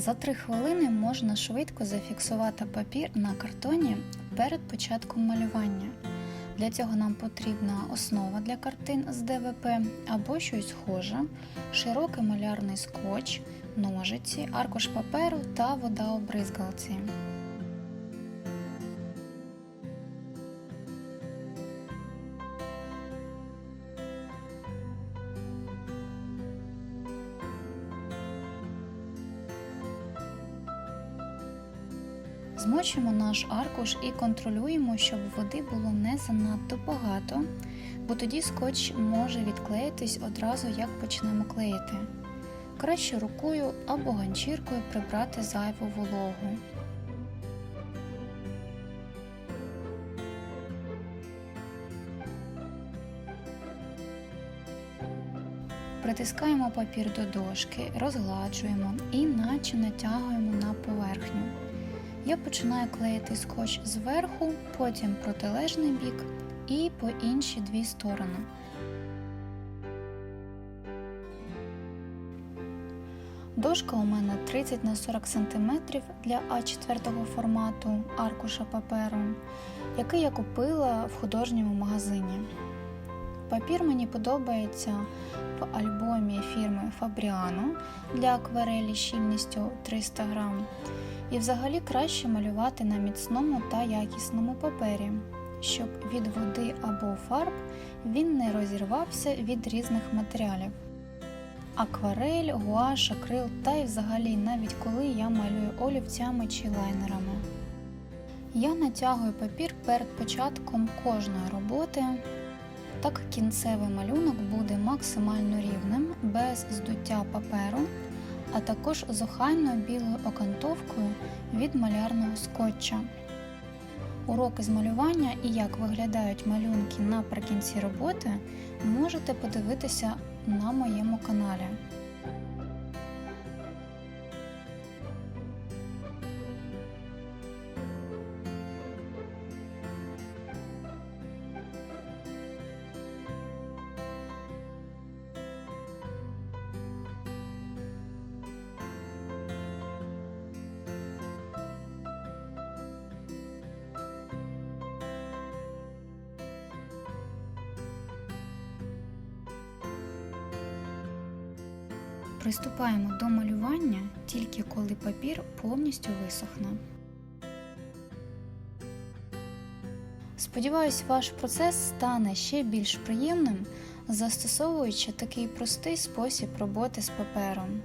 За 3 хвилини можна швидко зафіксувати папір на картоні перед початком малювання. Для цього нам потрібна основа для картин з ДВП або щось схоже, широкий малярний скотч, ножиці, аркуш паперу та вода у бризгалці. Змочуємо наш аркуш і контролюємо, щоб води було не занадто багато, бо тоді скотч може відклеїтись одразу, як почнемо клеїти. Краще рукою або ганчіркою прибрати зайву вологу. Притискаємо папір до дошки, розгладжуємо і наче натягуємо на поверхню. Я починаю клеїти скотч зверху, потім протилежний бік і по інші дві сторони. Дошка у мене 30 на 40 см для А4 формату аркуша паперу, який я купила в художньому магазині. Папір мені подобається в альбомі фірми Fabriano для акварелі щільністю 300 грам. І взагалі краще малювати на міцному та якісному папері, щоб від води або фарб він не розірвався від різних матеріалів. Акварель, гуаш, акрил та й взагалі навіть коли я малюю олівцями чи лайнерами. Я натягую папір перед початком кожної роботи. Так кінцевий малюнок буде максимально рівним, без здуття паперу а також з охайною білою окантовкою від малярного скотча. Уроки з малювання і як виглядають малюнки наприкінці роботи можете подивитися на моєму каналі. Приступаємо до малювання тільки коли папір повністю висохне. Сподіваюсь, ваш процес стане ще більш приємним, застосовуючи такий простий спосіб роботи з папером.